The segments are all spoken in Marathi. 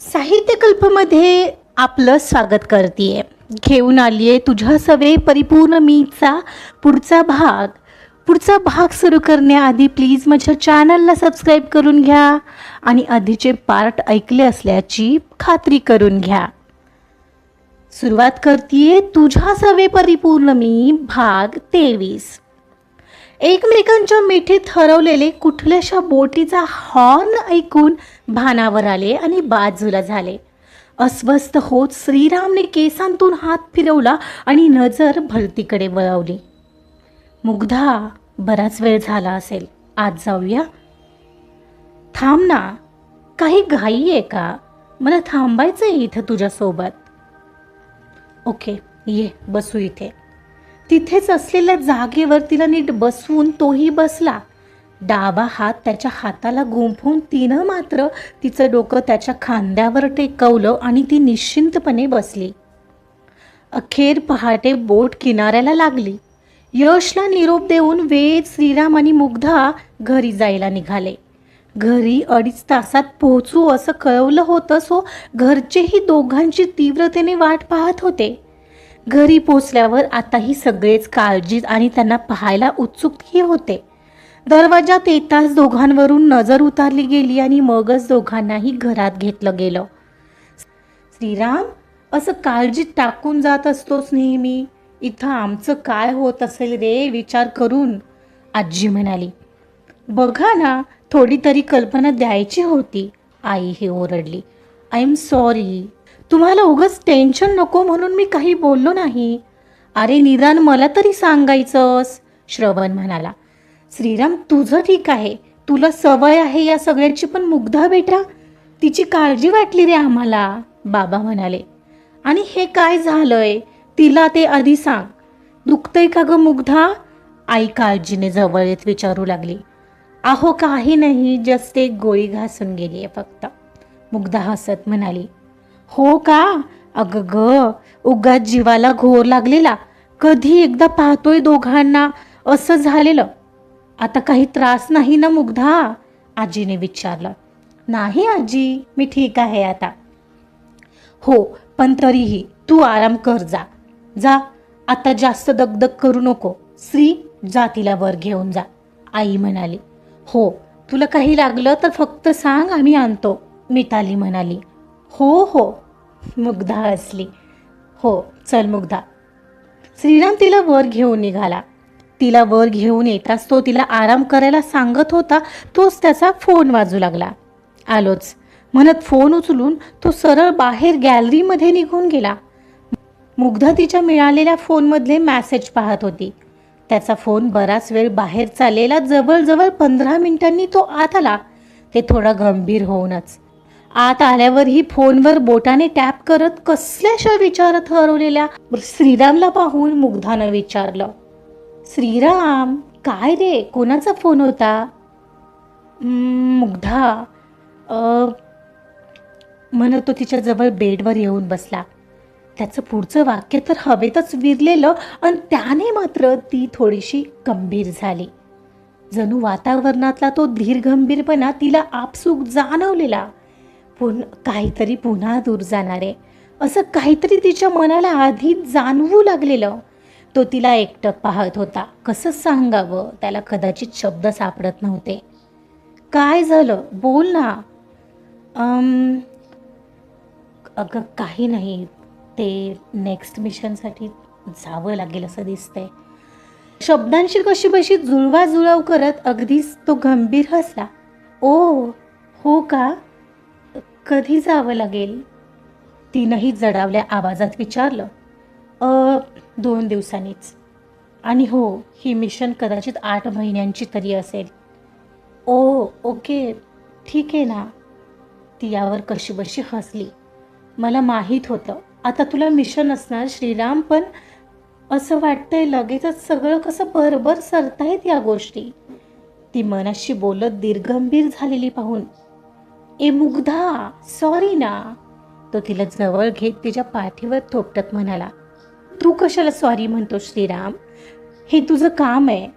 साहित्यकल्पमध्ये आपलं स्वागत करते घेऊन आली आहे तुझ्या सवे परिपूर्ण मीचा पुढचा भाग. पुढचा भाग सुरू करण्याआधी प्लीज माझ्या चॅनलला सबस्क्राईब करून घ्या आणि आधीचे पार्ट ऐकले असल्याची खात्री करून घ्या. सुरुवात करते तुझ्या सवे परिपूर्ण मी भाग तेवीस. एकमेकांच्या मिठीत हरवलेले कुठल्याशा बोटीचा हॉर्न ऐकून भानावर आले आणि बाजूला झाले. अस्वस्थ होत श्रीरामने केसांतून हात फिरवला आणि नजर भलतीकडे वळवली. मुग्धा बराच वेळ झाला असेल. आज जाऊया? थांब ना. काही घाई आहे का? मला थांबायचं आहे इथं तुझ्यासोबत. ओके ये बसू इथे. तिथेच असलेल्या जागेवर तिला नीट बसवून तोही बसला. डावा हात त्याच्या हाताला गुंफून तिनं मात्र तिचं डोकं त्याच्या खांद्यावर टेकवलं आणि ती निश्चिंतपणे बसली. अखेर पहाटे बोट किनाऱ्याला लागली. यशला निरोप देऊन वेद श्रीराम आणि मुग्धा घरी जायला निघाले. घरी अडीच तासात पोहोचू असं कळवलं होतं सो घरचेही दोघांची तीव्रतेने वाट पाहत होते. घरी पोचल्यावर आताही सगळेच काळजीत आणि त्यांना पाहायला उत्सुकही होते. दरवाजात येताच दोघांवरून नजर उतारली गेली आणि मगच दोघांनाही घरात घेतलं गेलं. श्रीराम असं काळजीत टाकून जात असतोच नेहमी. इथं आमचं काय होत असेल रे? विचार करून आजी म्हणाली. बघा ना थोडी तरी कल्पना द्यायची होती आई हे ओरडली. आय एम सॉरी तुम्हाला उगच टेन्शन नको म्हणून मी काही बोललो नाही. अरे निदान मला तरी सांगायचंस श्रवण म्हणाला. श्रीराम तुझं ठीक आहे. तुला सवय आहे या सगळ्याची पण मुग्धा बेटा तिची काळजी वाटली रे आम्हाला बाबा म्हणाले. आणि हे काय झालंय? तिला ते आधी सांग. दुखतंय का ग मुग्धा? आई काळजीने जवळ येत विचारू लागली. अहो काही नाही जस्ट एक गोळी घासून गेली आहे फक्त. मुग्धा हसत म्हणाली. हो का? अग ग उगाच जीवाला घोर लागलेला. कधी एकदा पाहतोय दोघांना असं झालेलं. आता काही त्रास नाही ना मुग्धा? आजीने विचारलं. नाही आजी मी ठीक आहे आता. हो पण तरीही तू आराम कर जा. जा आता जास्त दगदग करू नको. श्री जा तिला वर घेऊन जा आई म्हणाली. हो तुला काही लागलं तर फक्त सांग आम्ही आणतो मिताली म्हणाली. हो हो. मुग्धा हसली हो चल मुग्धा. श्रीराम तिला वर घेऊन निघाला. तिला वर घेऊन येताच तो तिला आराम करायला सांगत होता तोच त्याचा फोन वाजू लागला. आलोच. म्हणत फोन उचलून तो सरळ बाहेर गॅलरीमध्ये निघून गेला. मुग्धा तिच्या मिळालेल्या फोनमधले मॅसेज पाहत होती. त्याचा फोन बराच वेळ बाहेर चाललेला जवळजवळ पंधरा मिनिटांनी तो आत आला. ते थोडा गंभीर होऊनच. आत आल्यावरही फोनवर बोटाने टॅप करत कसल्याशा विचारात हरवलेल्या श्रीरामला पाहून मुग्धानं विचारलं श्रीराम काय रे? कोणाचा फोन होता? मुग्धा. म्हणत तो तिच्याजवळ बेडवर येऊन बसला. त्याचं पुढचं वाक्य तर हवेतच विरलेलं आणि त्याने मात्र ती थोडीशी गंभीर झाली. जणू वातावरणातला तो धीर गंभीरपणा तिला आपसूक जाणवलेला. पुन काहीतरी पुन्हा दूर जाणारे. असं काहीतरी तिच्या मनाला आधी जाणवू लागलेलं. तो तिला एकटक पाहत होता. कसं सांगावं? त्याला कदाचित शब्द सापडत नव्हते. काय झालं? बोल ना. अम, अगं काही नाही. ते नेक्स्ट मिशनसाठी जावं लागेल असं दिसतंय. शब्दांशी कशी बशी जुळवाजुळव करत अगदीच तो गंभीर हसला. ओ हो का? कधी जावं लागेल? तिनंही जडावल्या आवाजात विचारलं. अ दोन दिवसांनीच. आणि हो ही मिशन कदाचित आठ महिन्यांची तरी असेल. ओ ओके ठीक आहे ना. ती यावर कशीबशी हसली. मला माहीत होतं. आता तुला मिशन असणार श्रीराम पण असं वाटतंय लगेचच सगळं कसं भरभर सरतायत या गोष्टी. ती मनाशी बोलत दीर्घंभीर झालेली पाहून ए मुग्धा सॉरी ना. तो तिला जवळ घेत तिच्या पाठीवर थोपटत म्हणाला तू कशाला सॉरी म्हणतो श्रीराम? हे तुझं काम आहे.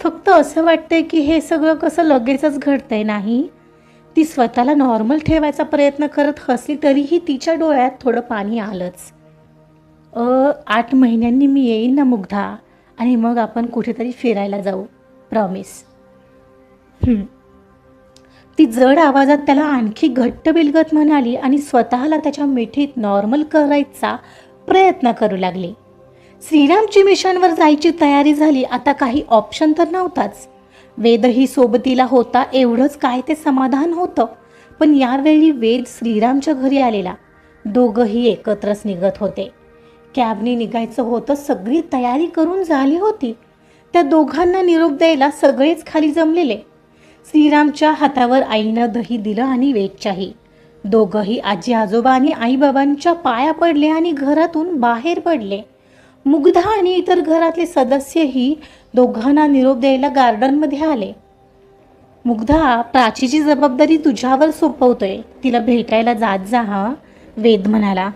फक्त असं वाटतंय की हे सगळं कसं लगेचच घडतंय नाही? ती स्वतःला नॉर्मल ठेवायचा प्रयत्न करत हसली तरीही तिच्या डोळ्यात थोडं पाणी आलंच. अ आठ महिन्यांनी मी येईन ना मुग्धा? आणि मग आपण कुठेतरी फिरायला जाऊ प्रॉमिस हं. ती जड आवाजात त्याला आणखी घट्ट बिलगत म्हणाली आणि स्वतःला त्याच्या मिठीत नॉर्मल करायचा प्रयत्न करू लागली. श्रीरामची मिशनवर जायची तयारी झाली आता काही ऑप्शन तर नव्हताच. वेदही सोबतीला होता एवढंच काय ते समाधान होतं. पण यावेळी वेद श्रीरामच्या घरी आलेला. दोघंही एकत्रच निघत होते. कॅबने निघायचं होतं सगळी तयारी करून झाली होती. त्या दोघांना निरोप द्यायला सगळेच खाली जमलेले. श्रीरामच्या हातावर आईनं दही दिलं आणि वेदच्याही दोघंही आजी आजोबा आणि आईबाबांच्या पाया पडले आणि घरातून बाहेर पडले. मुग्धा आणि इतर घरातले सदस्यही दोघांना निरोप द्यायला गार्डनमध्ये आले. मुग्धा प्राचीची जबाबदारी तुझ्यावर सोपवतोय. तिला भेटायला जात जा हा. वेद म्हणाला.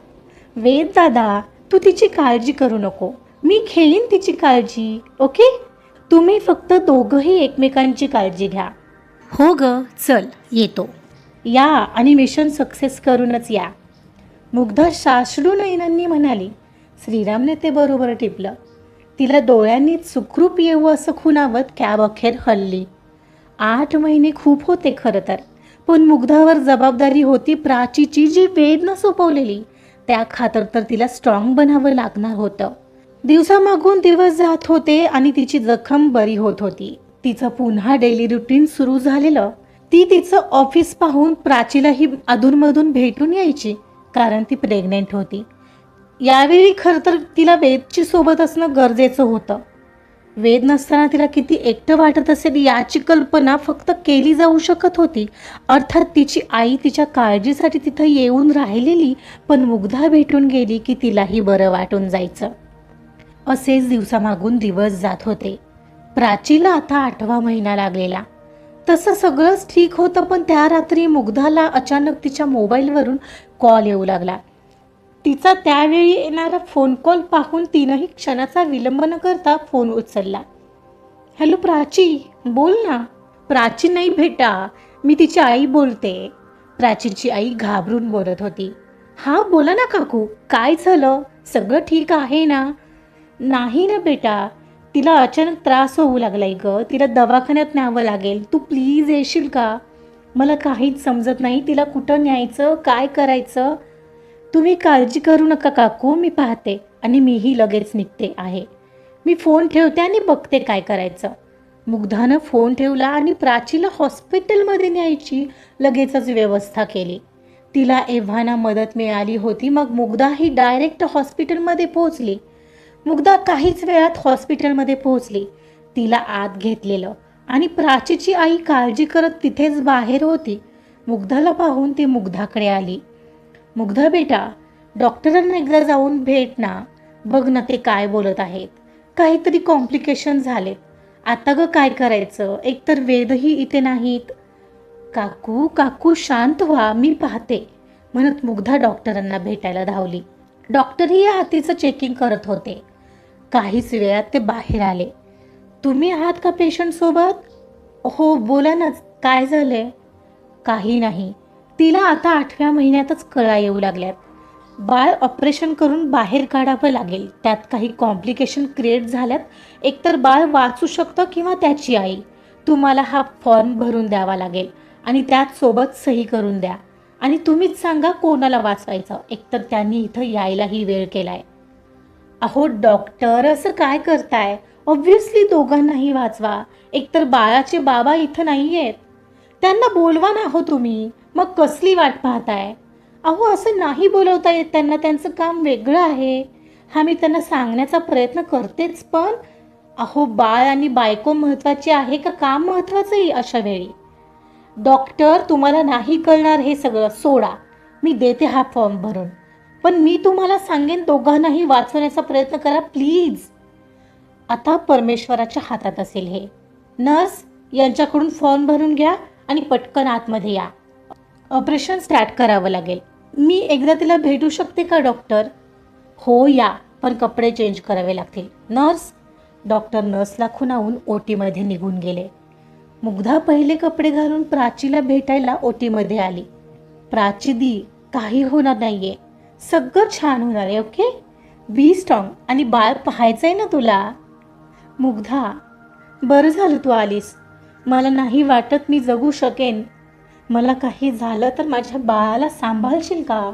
वेद दादा तू तिची काळजी करू नको. मी घेईन तिची काळजी ओके? तुम्ही फक्त दोघंही एकमेकांची काळजी घ्या. हो ग चल येतो. या आणि मिशन सक्सेस करूनच या. मुग्धा शाश्रू नयनांनी म्हणाली श्रीरामने ते बरोबर टिपलं. तिला डोळ्यांनी सुखरूप येऊ असं खुणावत कॅब अखेर हल्ली. आठ महिने खूप होते खरं तर पण मुग्धावर जबाबदारी होती प्राचीची जी वेदनं सोपवलेली त्या खातर तर तिला स्ट्रॉंग बनावं लागणार होतं. दिवसामागून दिवस जात होते आणि तिची जखम बरी होत होती. तिचं पुन्हा डेली रुटीन सुरू झालेलं ती तिचं ऑफिस पाहून प्राचीलाही अधूनमधून भेटून यायची कारण ती प्रेग्नेंट होती. यावेळी खरं तर तिला वेदची सोबत असणं गरजेचं होतं. वेद नसताना तिला किती एकटं वाटत असेल याची कल्पना फक्त केली जाऊ शकत होती. अर्थात तिची आई तिच्या काळजीसाठी तिथं येऊन राहिलेली पण मुग्धा भेटून गेली की तिलाही बरं वाटून जायचं. असेच दिवसामागून दिवस जात होते. प्राचीला आता आठवा महिना लागलेला. तसं सगळंच ठीक होतं पण त्या रात्री मुग्धाला अचानक तिच्या मोबाईलवरून कॉल येऊ लागला. तिचा त्यावेळी येणारा फोन कॉल पाहून तिनंही क्षणाचा विलंब न करता फोन उचलला. हॅलो प्राची बोल ना. प्राची नाही भेटा मी तिची आई बोलते. प्राचीची आई घाबरून बोलत होती. हा बोला ना काकू काय झालं? सगळं ठीक आहे ना? नाही ना बेटा तिला अचानक त्रास होऊ लागलाय ग. तिला दवाखान्यात न्यावं लागेल. तू प्लीज येशील का? मला काहीच समजत नाही. तिला कुठं न्यायचं? काय करायचं? तुम्ही काळजी करू नका काकू. मी पाहते आणि मीही लगेच निघते आहे. मी फोन ठेवते आणि बघते काय करायचं. मुग्धानं फोन ठेवला आणि प्राचीला हॉस्पिटलमध्ये न्यायची लगेचच व्यवस्था केली. तिला एव्हाना मदत मिळाली होती. मग मुग्धा ही डायरेक्ट हॉस्पिटलमध्ये पोहोचली. मुग्धा काहीच वेळात हॉस्पिटलमध्ये पोहोचली. तिला आत घेतलेलं आणि प्राचीची आई काळजी करत तिथेच बाहेर होती. मुग्धाला पाहून ती मुग्धाकडे आली. मुग्धा बेटा डॉक्टरांना एकदा जाऊन भेट ना. बघ ना ते काय बोलत आहेत. काहीतरी कॉम्प्लिकेशन झालेत. आता ग काय करायचं? एकतर वेदही इथे नाहीत. काकू काकू शांत व्हा मी पाहते म्हणत मुग्धा डॉक्टरांना भेटायला धावली. डॉक्टरही या हातीचं चेकिंग करत होते. काहीच वेळात ते बाहेर आले. तुम्ही आहात का पेशंटसोबत हो बोला ना काय झालंय? काही नाही. तिला आता आठव्या महिन्यातच कळा येऊ लागल्यात. बाळ ऑपरेशन करून बाहेर काढावं लागेल. त्यात काही कॉम्प्लिकेशन क्रिएट झाल्यात. एकतर बाळ वाचू शकतं किंवा त्याची आई. तुम्हाला हा फॉर्म भरून द्यावा लागेल आणि त्यात सोबत सही करून द्या. आणि तुम्हीच सांगा कोणाला वाचवायचं. एकतर त्यांनी इथं यायलाही वेळ केला आहे अहो डॉक्टर असं काय करताय? ऑब्व्हियसली दोघांनाही वाचवा. एकतर बाळाचे बाबा इथं नाही आहेत त्यांना बोलवा ना हो तुम्ही. मग कसली वाट पाहताय? अहो असं नाही बोलवता येत त्यांना. त्यांचं काम वेगळं आहे. हा मी त्यांना सांगण्याचा प्रयत्न करतेच पण अहो बाळ आणि बायको महत्त्वाची आहे का काम महत्त्वाचं आहे अशा वेळी? डॉक्टर तुम्हाला नाही कळणार हे सगळं. सोडा. मी देते हा फॉर्म भरून. पण मी तुम्हाला सांगेन दोघांनाही वाचवण्याचा प्रयत्न करा प्लीज. आता परमेश्वराच्या हातात असेल हे. नर्स यांच्याकडून फॉर्म भरून घ्या आणि पटकन आतमध्ये या. ऑपरेशन स्टार्ट करावं लागेल. मी एकदा तिला भेटू शकते का डॉक्टर? हो या पण कपडे चेंज करावे लागतील. नर्स डॉक्टर नर्सला खुणावून ओटीमध्ये निघून गेले. मुग्धा पहिले कपडे घालून प्राचीला भेटायला ओटीमध्ये आली. प्राची दी काही होणार नाहीये. सगळं छान होणार आहे ओके बी स्ट्रॉंग आणि बाळ पाहायचं आहे ना तुला? मुग्धा बरं झालं तू आलीस. मला नाही वाटत मी जगू शकेन. मला काही झालं तर माझ्या बाळाला सांभाळशील का?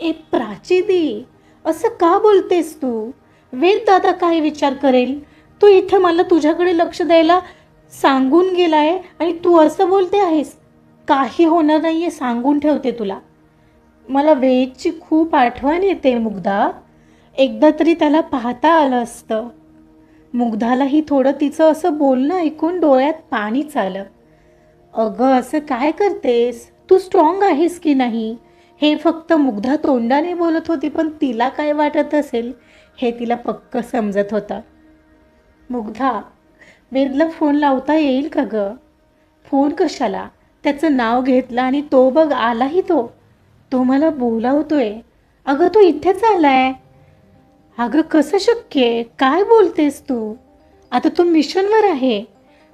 ए प्राची दी असं का बोलतेस तू? वेद दादा काय विचार करेल? तू इथे मला तुझ्याकडे लक्ष द्यायला सांगून गेलाय आणि तू असं बोलते आहेस? काही होणार नाही आहे सांगून ठेवते तुला. मला वेदची खूप आठवण येते मुग्धा. एकदा तरी त्याला पाहता आलं असतं. मुग्धालाही थोडं तिचं असं बोलणं ऐकून डोळ्यात पाणीच आलं अगं असं काय करतेस? तू स्ट्रॉंग आहेस की नाही? हे फक्त मुग्धा तोंडाने बोलत होती पण तिला काय वाटत असेल? हे तिला पक्क समजत होतं. मुग्धा वेदला फोन लावता येईल का गं? फोन कशाला? त्याचं नाव घेतलं आणि तो बघ आलाही तो. तो मला बोलावतोय. अगं तो इथेच आलाय अगं कसं शक्य आहे? काय बोलतेस तू? आता तू मिशनवर आहे.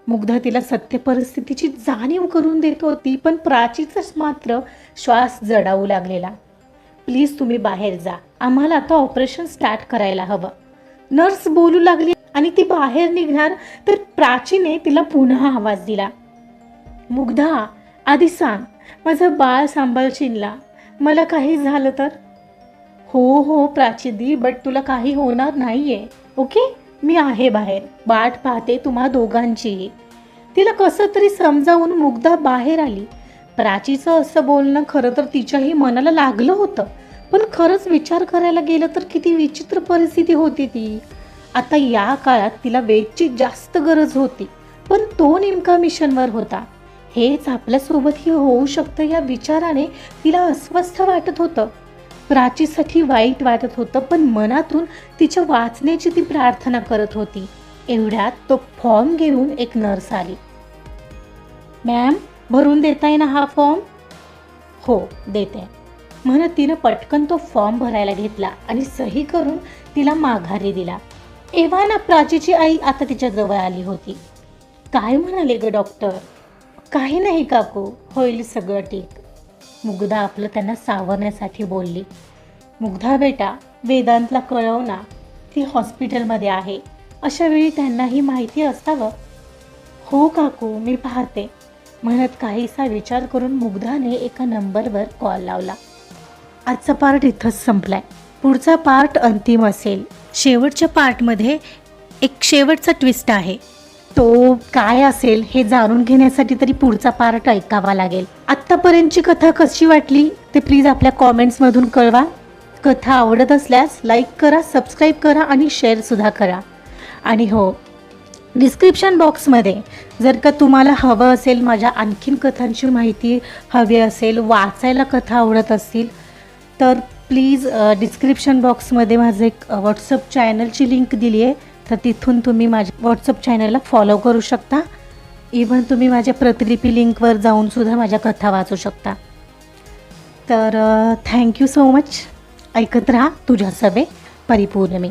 मुग्धा तिला सत्य परिस्थितीची जाणीव करून देत. होती पण प्राचीचाच मात्र श्वास जडावू लागलेला. प्लीज तुम्ही बाहेर जा. आम्हाला आता ऑपरेशन स्टार्ट करायला हवं. नर्स बोलू लागली आणि ती बाहेर निघणार तर प्राचीने तिला पुन्हा आवाज दिला. मुग्धा आधी सांग. माझं बाळ सांभाळशीनला मला काही झालं तर? हो हो प्राचीदी बट तुला काही होणार नाही आहे ओके मी आहे बाहेर. बाट पाहते तुम्हा दोघांचीही तिला कसं तरी समजावून मुग्धा बाहेर आली. प्राचीचं असं बोलणं खरं तर तिच्याही मनाला लागलं होतं. पण खरंच विचार करायला गेलं तर किती विचित्र परिस्थिती होती ती. आता या काळात तिला वेदची जास्त गरज होती. पण तो नेमका मिशनवर होता. हेच आपल्यासोबतही होऊ शकतं या विचाराने तिला अस्वस्थ वाटत होतं. प्राचीसाठी वाईट वाटत होतं पण मनातून तिच्या वाचण्याची ती प्रार्थना करत होती. एवढ्यात तो फॉर्म घेऊन एक नर्स आली. मॅम भरून देताय ना हा फॉर्म? हो देते. म्हणत तिनं पटकन तो फॉर्म भरायला घेतला आणि सही करून तिला माघारी दिला. एव्हा प्राचीची आई आता तिच्या जवळ आली होती. काय म्हणाले ग डॉक्टर? काही नाही काकू होईल सगळं ठीक. मुग्धा आपलं त्यांना सावरण्यासाठी बोलली. मुग्धा बेटा वेदांतला कळव ना ती हॉस्पिटलमध्ये आहे. अशा वेळी त्यांनाही माहिती असावं. हो काकू मी पाहते. म्हणत काहीसा विचार करून मुग्धाने एका नंबरवर कॉल लावला. आजचा पार्ट इथंच संपलाय. पुढचा पार्ट अंतिम असेल. शेवटच्या पार्टमध्ये एक शेवटचा ट्विस्ट आहे. तो काय असेल हे जाणून घेण्यासाठी तरी पुढचा पार्ट ऐकावा लागेल. आत्तापर्यंतची कथा कशी वाटली ते प्लीज आपल्या कॉमेंट्समधून कळवा. कथा आवडत असल्यास लाईक करा सबस्क्राईब करा आणि शेअरसुद्धा करा. आणि हो डिस्क्रिप्शन बॉक्समध्ये जर का तुम्हाला हवं असेल माझ्या आणखीन कथांची माहिती हवी असेल वाचायला कथा आवडत असतील तर प्लीज डिस्क्रिप्शन बॉक्समध्ये माझं एक व्हॉट्सअप चॅनलची लिंक दिली आहे तर तिथून तुम्ही माझ्या व्हॉट्सअप चॅनलला फॉलो करू शकता. इव्हन तुम्ही माझ्या प्रतिलिपी लिंकवर जाऊनसुद्धा माझ्या कथा वाचू शकता. तर थँक्यू सो मच ऐकत राहा तुझ्या सवे परिपूर्ण मी.